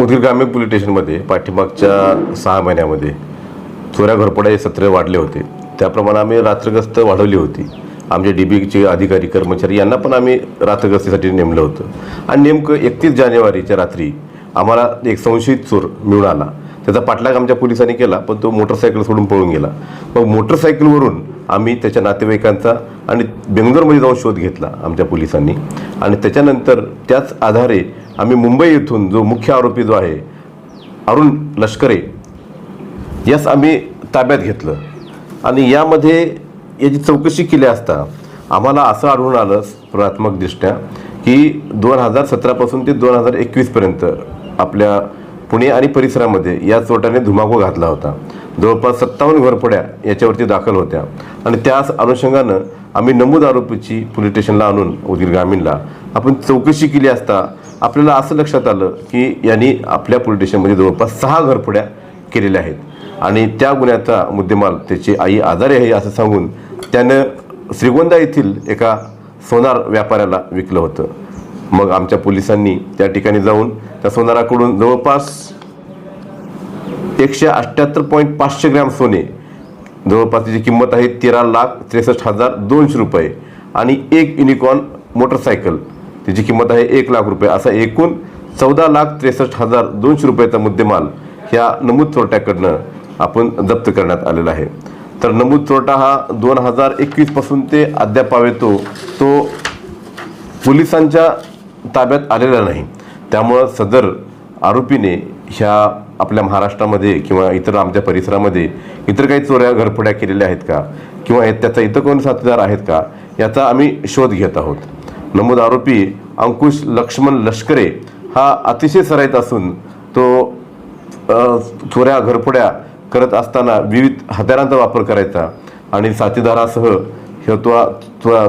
उदगीर ग्रामीण पोलीस स्टेशनमध्ये पाठीमागच्या सहा महिन्यामध्ये चोऱ्या घरपड्या हे सत्र वाढले होते. त्याप्रमाणे आम्ही रात्रगस्त वाढवली होती. आमचे डी बीचे अधिकारी कर्मचारी यांना पण आम्ही रात्रगस्तीसाठी नेमलं होतं. आणि नेमकं एकतीस जानेवारीच्या रात्री आम्हाला एक संशयित चोर मिळून आला. त्याचा पाठलाग आमच्या पोलिसांनी केला पण तो मोटरसायकल सोडून पळून गेला. मग मोटरसायकलवरून आम्ही त्याच्या नातेवाईकांचा आणि बेंगलोरमध्ये जाऊन शोध घेतला आमच्या पोलिसांनी. आणि त्याच्यानंतर त्याच आधारे आम्ही मुंबई येथून जो मुख्य आरोपी जो आहे अरुण लष्करे यास आम्ही ताब्यात घेतलं. आणि यामध्ये याची चौकशी केली असता आम्हाला असं आढळून आलं प्राथमिकदृष्ट्या की दोन हजार सतरापासून ते दोन हजार एकवीसपर्यंत आपल्या पुणे आणि परिसरामध्ये या चोटाने धुमाकूळ घातला होता. जवळपास सत्तावन्न घरफोड्या याच्यावरती दाखल होत्या. आणि त्याच अनुषंगानं आम्ही नमूद आरोपीची पोलीस स्टेशनला आणून उदगीर ग्रामीणला आपण चौकशी केली असता आपल्याला असं लक्षात आलं की यांनी आपल्या पोलीस स्टेशनमध्ये जवळपास सहा घरफोड्या केलेल्या आहेत. आणि त्या गुन्ह्याचा मुद्देमाल त्याची आई आजारी आहे असं सांगून त्यानं श्रीगोंदा येथील एका सोनार व्यापाऱ्याला विकलं होतं. मग आमच्या पोलिसांनी त्या ठिकाणी जाऊन त्या सोनाराकडून जवळपास एकशे अठ्ठ्याहत्तर पॉईंट पाचशे ग्रॅम सोने जवळपास त्याची किंमत आहे तेरा लाख त्रेसष्ट हजार दोनशे रुपये आणि एक युनिकॉर्न मोटरसायकल तिची किंमत आहे एक लाख रुपये. असा एकूण चौदा लाख त्रेसष्ट हजार दोनशे रुपयाचा मुद्देमाल ह्या नमूद चोरट्याकडनं आपण जप्त करण्यात आलेला आहे. तर नमूद चोरटा हा दोन हजार एकवीसपासून ते अद्याप येतो तो पोलिसांच्या ताब्यात आलेला नाही. त्यामुळं सदर आरोपीने ह्या आपल्या महाराष्ट्रामध्ये किंवा इतर आमच्या परिसरामध्ये इतर काही चोऱ्या घरफोड्या केलेल्या आहेत का? किंवा हे- त्याचा इतर कोण साथीदार आहेत का? याचा आम्ही शोध घेत आहोत. नमूद आरोपी अंकुश लक्ष्मण लष्करे हा अतिशय सराईत असून तो अ, चोऱ्या घरफोड्या करत असताना विविध हत्यारांचा वापर करायचा आणि साथीदारासह हे तो साथीदार